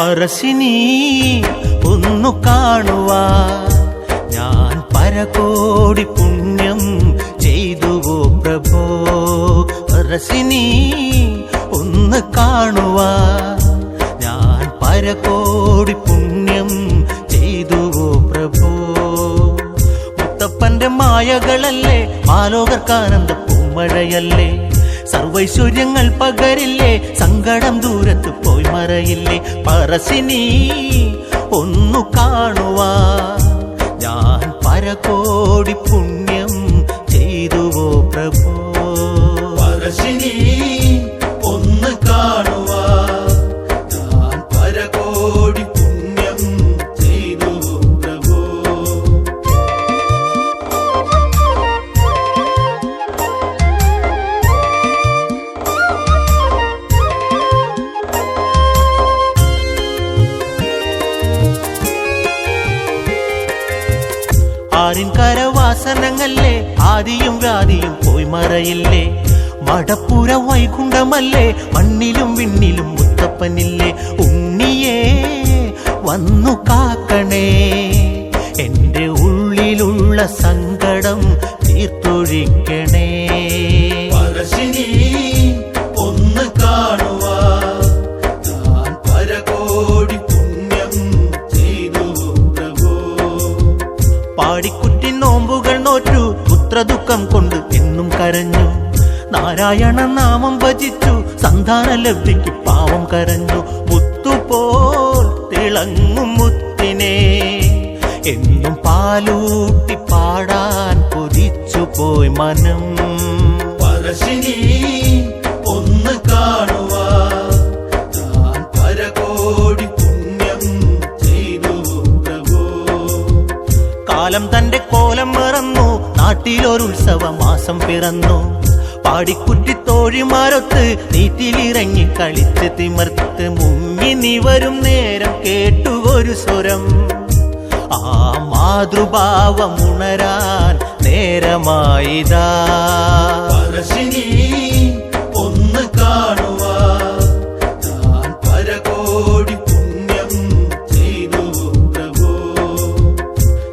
പറശ്ശിനി ഒന്നു കാണുവാ. ഞാൻ പരകോടി പുണ്യം ചെയ്തുവോ പ്രഭോ? പറശ്ശിനി ഒന്ന് കാണുവാ. ഞാൻ പരകോടി പുണ്യം ചെയ്തുവോ പ്രഭോ? മുത്തപ്പന്റെ മായകളല്ലേ മാലോകർക്കാനന്ദ പൂമഴയല്ലേ? സർവൈശ്വര്യങ്ങൾ പകരില്ലേ സങ്കടം ദൂരത്ത് പോയി മറയില്ലേ? പറസിനി ഒന്നു കാണുവാ. ഞാൻ പരകോടി പുണ്യം ചെയ്തുവോ പ്രഭോ? ആരിൻ കരവാസനങ്ങല്ലേ? ആദിയും വ്യാധിയും പോയി മറയില്ലേ? മടപ്പുര വൈകുണ്ഠമല്ലേ? മണ്ണിലും വിണ്ണിലും മുത്തപ്പനില്ലേ? ഉണ്ണിയേ വന്നു കാക്കണേ. എന്റെ ഉള്ളിലുള്ള സങ്കടം നോറ്റു പുത്രദുഃഖം കൊണ്ട് എന്നും കരഞ്ഞു. നാരായണ നാമം ഭജിച്ചു സന്താന ലബ്ധിക്ക് പാവം കരഞ്ഞു. മുത്തുപോൽ തിളങ്ങും മുത്തിനെ. എന്നും പാലൂട്ടി പാടാൻ കൊതിച്ചു പോയി മനം. പറശ്ശിനി നാട്ടിലൊരുത്സവ മാസം പിറന്നു. പാടിക്കുറ്റി തോഴിമാരൊത്ത് നീറ്റിലിറങ്ങി കളിച്ച് തിമർത്ത് മുങ്ങി നിവരും നേരം കേട്ടു ഒരു സ്വരം. ആ മാതൃഭാവം ഉണരാൻ നേരമായിതാ. ഒന്ന് കാണുവാ.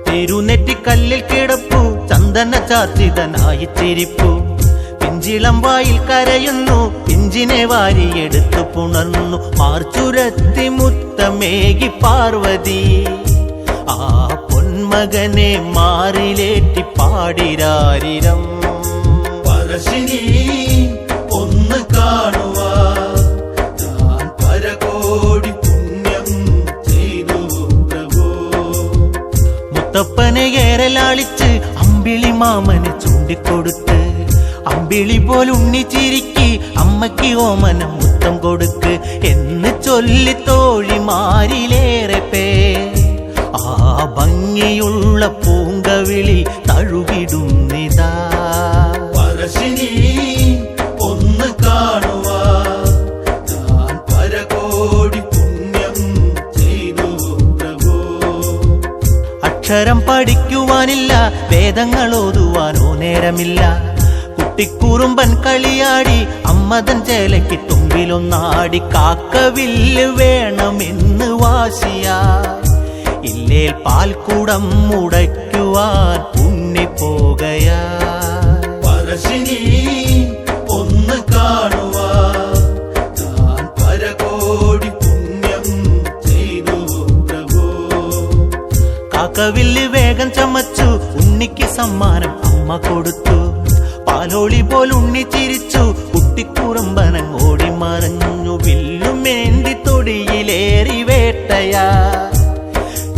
തിരുനെറ്റിക്കല്ലിൽ കിടപ്പു ചന്ദന ചാർത്തിതനായി തിരിപ്പു പിഞ്ചിളം വായിൽ കരയുന്നു പിഞ്ചിനെ വാരിയെടുത്തു പുണർന്നു. മാർച്ചുരത്തി മുത്തമേകി പാർവതി ആ പൊന്മകനെ മാറിലേറ്റി പാടിരാരിരം. പറശ്ശിനി ഒന്ന് കാണുവാ. താൻ പരകോടി പുണ്യം ചെയ്തു പ്രഭോ. മുത്തപ്പനെ ഏറെ ലാളിച്ച് അമ്പിളി മാമന് ചൂണ്ടിക്കൊടുത്ത് അമ്പിളി പോലുണ്ണി ചിരിക്കി അമ്മയ്ക്ക് ഓമന മുത്തം കൊടുക്ക് എന്ന് ചൊല്ലി തോഴിമാരിലേറെ പേ ആ ഭംഗിയുള്ള പൂങ്കവിളി തഴുകിടുന്നിതാ അക്ഷരം പഠിക്കുവാനില്ല വേദങ്ങൾ ഓതുവാനോ നേരമില്ല. കുട്ടിക്കുറുമ്പൻ കളിയാടി അമ്മതൻ ചേലയ്ക്ക് തുമ്പിലൊന്നാടി കാക്കവില്ല് വേണമെന്ന് വാശിയാ ഇല്ലേൽ പാൽക്കുടം മുടയ്ക്കുവാൻ ഉണ്ണി പോകയാ ചാക്കവില്ല് വേഗം ചമച്ചു. ഉണ്ണിക്ക് സമ്മാനം അമ്മ കൊടുത്തു. പാലോളി പോൽ ഉണ്ണി ചിരിച്ചു. കുട്ടിക്കുറുമ്പനം ഓടി മറഞ്ഞു. വില്ലും ഏന്തി തൊടിയിലേറി വേട്ടയ.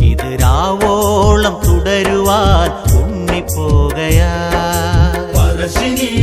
ഇത് രാവോളം തുടരുവാൻ ഉണ്ണി പോകയാ പറശ്ശിനി